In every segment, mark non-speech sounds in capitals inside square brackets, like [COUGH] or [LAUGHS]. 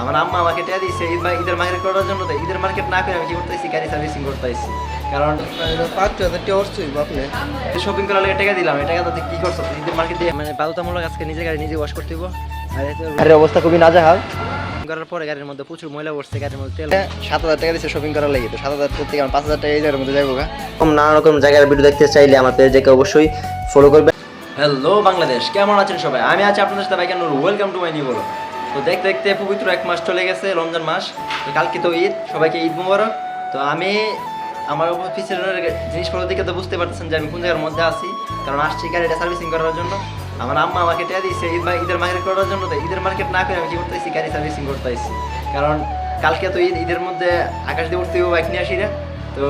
আমার আম্মা আমাকে টেয়া দিয়েছে ঈদ ঈদের মার্কেট করার জন্য তো ঈদের মার্কেট না করে আমি কি করতেছি? গাড়ি সার্ভিসিং করতেছি। কারণ পাঁচ হাজার টাকা অর্থ হইব আপনি শপিং করার লাগে টাকা দিলাম। এই টাকা তো কি করছ? ঈদের মার্কেট দিয়ে মানে বাধ্যতামূলক আজকে নিজের গাড়ি নিজে ওয়াশ করতে হইব। আর গাড়ির অবস্থা খুবই নাজেহাল। করার পরে গাড়ির মধ্যে প্রচুর ময়লা পড়ছে গাড়ির মধ্যে তেল। সাত হাজার টাকা দিচ্ছে শপিং করার লাগে তো সাত হাজার থেকে আমার পাঁচ হাজার টাকা এই জায়গার মধ্যে যাব গা। এরকম নানা রকম জায়গার ভিডিও দেখতে চাইলে আমার পেজটাকে অবশ্যই ফলো করবে। হ্যালো বাংলাদেশ কেমন আছেন সবাই? আমি আছি আপনাদের সাথে বাইকানুর ওয়েলকাম টু মাই নিউ বলো তো দেখতে দেখতে পবিত্র এক মাস চলে গেছে, রমজান মাস। তো কালকে তো ঈদ, সবাইকে ঈদ মুবারক। তো আমি আমার অফিসের জিনিসপত্র দিকে তো বুঝতে পারতেছেন যে আমি কোন জায়গার মধ্যে আছি, কারণ আসছি গাড়িটা সার্ভিসিং করার জন্য। আমার আম্মা আমাকে টেয়া দিয়েছে ঈদ ঈদের মার্কেট করার জন্য, তো ঈদের মার্কেট না করে আমি কি করতেছি? গাড়ি সার্ভিসিং করতেছি। কারণ কালকে তো ঈদ, ঈদের মধ্যে আকাশ দিয়ে উঠতে বাইক নিয়ে আসি না তো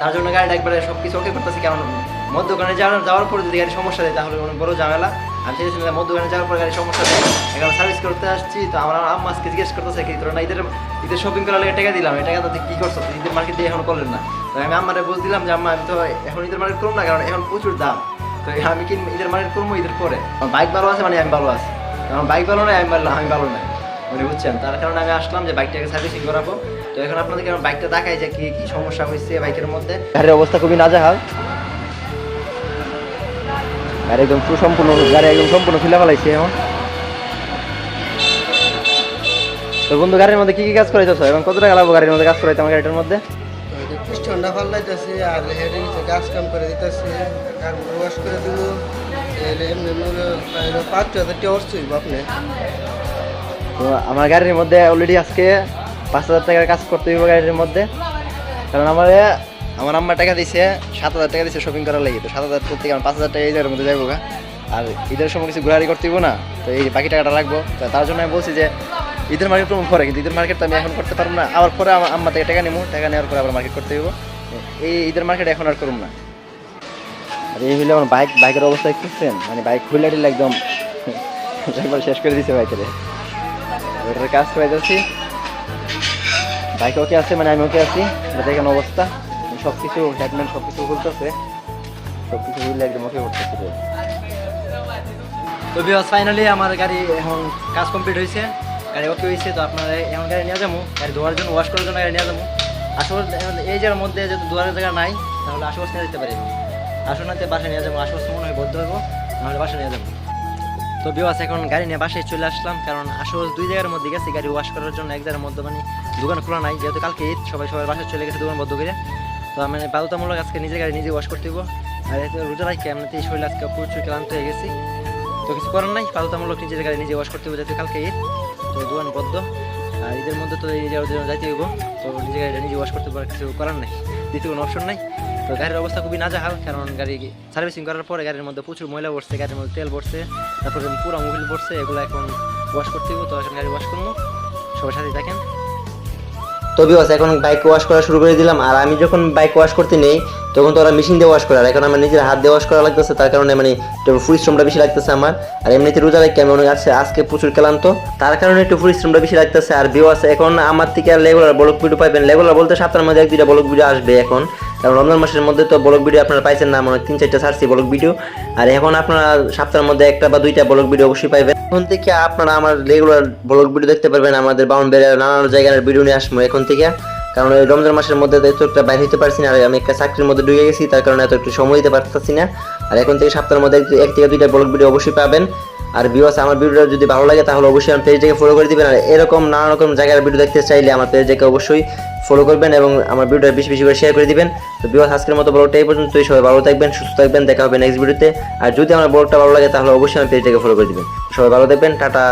তার জন্য গাড়িটা একবারে সব কিছু ওকে করতেছি, কারণ মধ্যখানে যাওয়ার যাওয়ার পরে যদি গাড়ি সমস্যা দেয়, তাহলে অনেক বড় ঝামেলা। আমি চাইছিলাম যে মধ্যখানে যাওয়ার পরে গাড়ি সমস্যা দেয় এখন সার্ভিস করতে আসছি, তো আমার আম্মা আজকে জিজ্ঞেস করতেছে কি, তোর না ঈদের ঈদের শপিং করার লাগে টাকা দিলাম, এই টাকা তো কি করছ ঈদের মার্কেট দিয়ে এখন করলেন না। তো আমি আম্মারে বুঝ দিলাম যে আম্মা, আমি তো এখন ঈদের মার্কেট করব না, কারণ এখন প্রচুর দাম। তো আমি কি ঈদের মার্কেট করব ঈদের পরে? বাইক ভালো আছে মানে আমি ভালো আছি। কারণ বাইক ভালো নয় আমি ভালো আমি ভালো নাই। মানে বুঝছেন? তার কারণে আমি আসলাম যে বাইকটাকে সার্ভিসিং করাবো। তো এখন আপনাদেরকে আমার বাইকটা দেখাই যে কি কি সমস্যা হয়েছে বাইকের মধ্যে। গাড়ির অবস্থা খুবই নাজেহাল। গাড়ি একদম সুসম্পূর্ণ গাড়ি একদম সম্পূর্ণ ফিলা ফেলাইছে এখন। তো বন্ধু গাড়ির মধ্যে কি কি কাজ করাইতেছো? এবং কত টাকা লাগবো গাড়ির মধ্যে কাজ করাইতে আমার গাড়িটার মধ্যে? পিস্টনটা ফাল্লাইতেছে আর হেডিং গাছ কাম করে দিতেছে। আর ওয়াশ করে দিব। পাঁচ হাজার টাকা হইব আপনি। তো আমার গাড়ির মধ্যে অলরেডি আজকে পাঁচ হাজার টাকার কাজ করতে হইব গাড়ির মধ্যে। কারণ আমার আমার আম্মা টাকা দিছে, সাত হাজার টাকা দিছে শপিং করার লাগে। তো সাত হাজার থেকে আমার পাঁচ হাজার টাকা জায়গার মধ্যে যাব গা। আর ঈদের সময় কিছু ঘোরাঘুরি করতে হইব না, তো এই বাকি টাকাটা লাগবো তো তার জন্য আমি বলছি যে, ঈদের মার্কেট করব পরে, কিন্তু ঈদের মার্কেট তো আমি এখন করতে পারব না। আবার পরে আমার আম্মা থেকে টাকা নেব টাকা নেওয়ার পরে আবার মার্কেট করতে হইব। এই ঈদের মার্কেট এখন আর করব না। আর এই হইলে আমার বাইক বাইকের অবস্থা দেখতেছেন মানে বাইক খুলে দিলে একদম [LAUGHS] শেষ করে দিছে বাইকের কাজ করে যাচ্ছি বাইক ওকে আছে মানে আমি ওকে আছি। দেখেন অবস্থা। সব কিছু হেডম্যান সব কিছু খুলতেছে। সব কিছু একদম ওকে করতেছে। তো বিকজ ফাইনালি আমার গাড়ি এখন কাজ কমপ্লিট হয়েছে। গাড়ি ওকে হয়েছে, তো আপনারা এখন গাড়ি নিয়ে যাব। গাড়ি ধোয়ার জন্য ওয়াশ করার জন্য গাড়ি নিয়ে যাব। আসলে এই জায়গার মধ্যে যদি ধোয়ার জায়গা নাই, তাহলে আশেপাশ নিয়ে যেতে পারি। আসনাতে বাসায় নিয়ে যাব আশেপাশে মনে হয় বদ্ধ হব নাহলে বাসায় নিয়ে যাব। তো বিওয়াস এখন গাড়ি নিয়ে বাসায় চলে আসলাম, কারণ আশেপাশ দুই জায়গার মধ্যে গেছি গাড়ি ওয়াশ করার জন্য। এক জায়গার মধ্যে মানে দোকান খোলা নাই, যেহেতু কালকে সবাই সবাই বাসায় চলে গেছে দোকান বদ্ধ করে। তো মানে বাধ্যতামূলক আজকে নিজের গাড়ি নিজে ওয়াশ করতে হইব। আর এতে রোজা রাখি এমনিতে এই শরীর আজকে প্রচুর ক্লান্ত হয়ে গেছি। তো কিছু করার নাই, বাধ্যতামূলক নিজের গাড়ি নিজে ওয়াশ করতে হবে যাতে কালকে ঈদ, তো দোকান বদ্ধ। আর ঈদের মধ্যে তো এই জন্য যাইতে হইব, তো নিজের গাড়িটা নিজে ওয়াশ করতে পারে কিছু করার নাই। দ্বিতীয় কোনো অপশন নাই। তো গাড়ির অবস্থা খুবই নাজাহাল, কারণ গাড়ি সার্ভিসিং করার পরে গাড়ির মধ্যে প্রচুর ময়লা পড়ছে, গাড়ির মধ্যে তেল পড়ছে, তারপরে পুরো মোবিল পড়ছে, এগুলো এখন ওয়াশ করতে হইব, তো এখন গাড়ি ওয়াশ করব। সবার সাথে দেখেন তো বিকজ এখন বাইক ওয়াশ করা শুরু করে দিলাম। আর আমি যখন বাইক ওয়াশ করতে নেই, তখন তো ওরা মেশিন দিয়ে ওয়াশ করে। আর এখন আমার নিজের হাত দিয়ে ওয়াশ করা লাগতেছে, তার কারণে মানে একটু পরিশ্রমটা বেশি লাগতেছে আমার। আর এমনিতে রোজা রাখি আমি অনেক আছে, আজকে প্রচুর ক্লান্ত। তার কারণে একটু পরিশ্রমটা বেশি লাগতেছে। আর বিওয়াস এখন আমার থেকে আর রেগুলার বলক ভিডিও পাইবেন। রেগুলার বলতে সাতটার মধ্যে এক দুইটা বলক ভিডিও আসবে এখন। কারণ রমজান মাসের মধ্যে তো ব্লক ভিডিও আপনারা পাইছেন না, মনে তিন, চারটা ছাড়ছি ব্লক ভিডিও। আর এখন আপনারা সপ্তাহের মধ্যে একটা বা দুইটা ব্লক ভিডিও অবশ্যই পাইবেন। এখন থেকে আপনারা আমার রেগুলার ব্লগ ভিডিও দেখতে পারবেন, আমাদের বাউন্ডারি নানান জায়গার ভিডিও নিয়ে আসব এখন থেকে। কারণ ওই রমজান মাসের মধ্যে এত একটা বাইরে হতে পারছি না, আর আমি একটা চাকরির মধ্যে ঢুকে গেছি, তার কারণে এত একটু সময় দিতে পারতেছি না। আর এখন থেকে সপ্তাহের মধ্যে এক থেকে দুইটা ব্লগ ভিডিও অবশ্যই পাবেন। আর ভিউয়ার্স আমার ভিডিওটা যদি ভালো লাগে, তাহলে অবশ্যই আমার পেজটাকে ফলো করে দিবেন। আর এরকম নানা রকম জায়গার ভিডিও দেখতে চাইলে আমার পেজটাকে অবশ্যই ফলো করবেন এবং আমার ভিডিওটা বেশি বেশি করে শেয়ার করে দিবেন। তো ভিউয়ার্স আজকের মতো ব্লগটা এই পর্যন্তই। সবাই ভালো থাকবেন, সুস্থ থাকবেন। দেখা হবে নেক্সট ভিডিওতে আর যদি আমার ব্লগটা ভালো লাগে, তাহলে অবশ্যই আমার পেজটাকে ফলো করে দিবেন। সবাই ভালো থাকবেন। টাটা।